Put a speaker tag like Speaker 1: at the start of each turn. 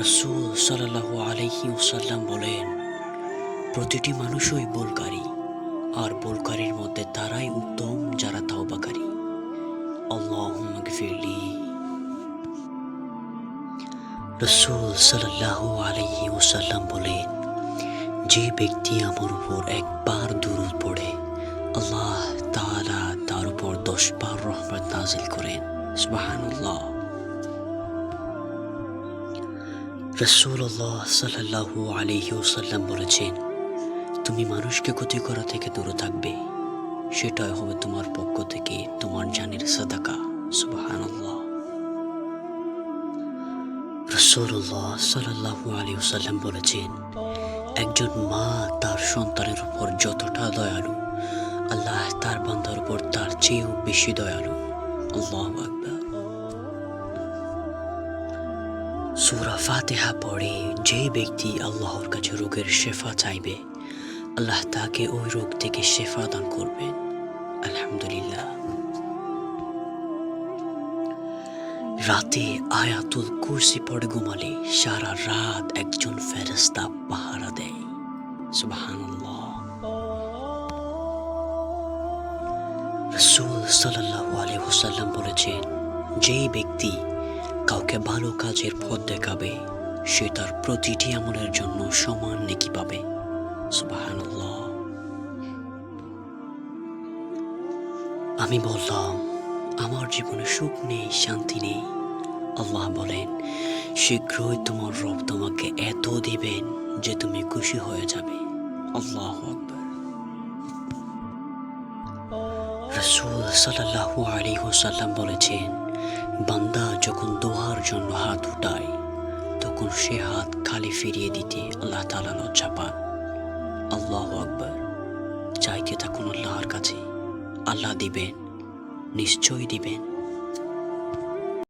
Speaker 1: রসুল সাল্লাহ আলহি ওসাল্লাম বলেন, প্রতিটি মানুষই বোলকারী, আর বোলকারীর মধ্যে তারাই উত্তম যারা তাওবাকারী। আল্লাহ রসুল সাল্লাহ আলহি ওসাল্লাম বলেন, যে ব্যক্তি আমার উপর একবার দুরুদ পড়ে, আল্লাহ তাআলা তার উপর দশ বার রহমত নাজিল করেন। সুবহানাল্লাহ। রসুল্লাহ সাল্লাহ আলহি ওসাল্লাম বলেছেন, তুমি মানুষকে ক্ষতি করা থেকে দূরে থাকবে, সেটাই হবে তোমার পক্ষ থেকে তোমার জানের সাদাকা। সুবহানাল্লাহ। রসুল্লাহ সাল্লাহ আলী ওসাল্লাম বলেছেন, একজন মা তার সন্তানের উপর যতটা দয়ালু, আল্লাহ তার বান্দার উপর তার চেয়েও বেশি দয়ালু। আল্লাহ আকবার। সুরা ফাতেহা পড়ে যে ব্যক্তি আল্লাহর কাছে রোগের শেফা চাইবে, আল্লাহ তাকে ওই রোগ থেকে শেফা দান করবেন আলহামদুলিল্লাহ। রাতে আয়াতুল কুরসি পড়ে ঘুমালে সারা রাত একজন ফেরেস্তা পাহারা দেয়। সুবহানাল্লাহ। রসুল সাল্লাহ আলাইহি বলেছেন, যেই ব্যক্তি কাউকে ভালো কাজের পথ দেখাবে, সে তার প্রতিটি আমলের জন্য সমান নেকি পাবে। আমি বললাম, আমার জীবনে সুখ নেই, শান্তি নেই। আল্লাহ বলেন, শীঘ্রই তোমার রব তোমাকে এত দিবেন যে তুমি খুশি হয়ে যাবে। আল্লাহ রসুল সাল্লাহ আলী হোসাল্লাম বলেছেন বান্দা যখন দোহার জন্য হাত উঠায়, তখন সে হাত খালি ফিরিয়ে দিতে আল্লাহ তালা লজ্জা পান। আল্লাহ আকবর। চাইতে থাকুন আল্লাহর কাছে। আল্লাহ দিবেন, নিশ্চয়ই দিবেন।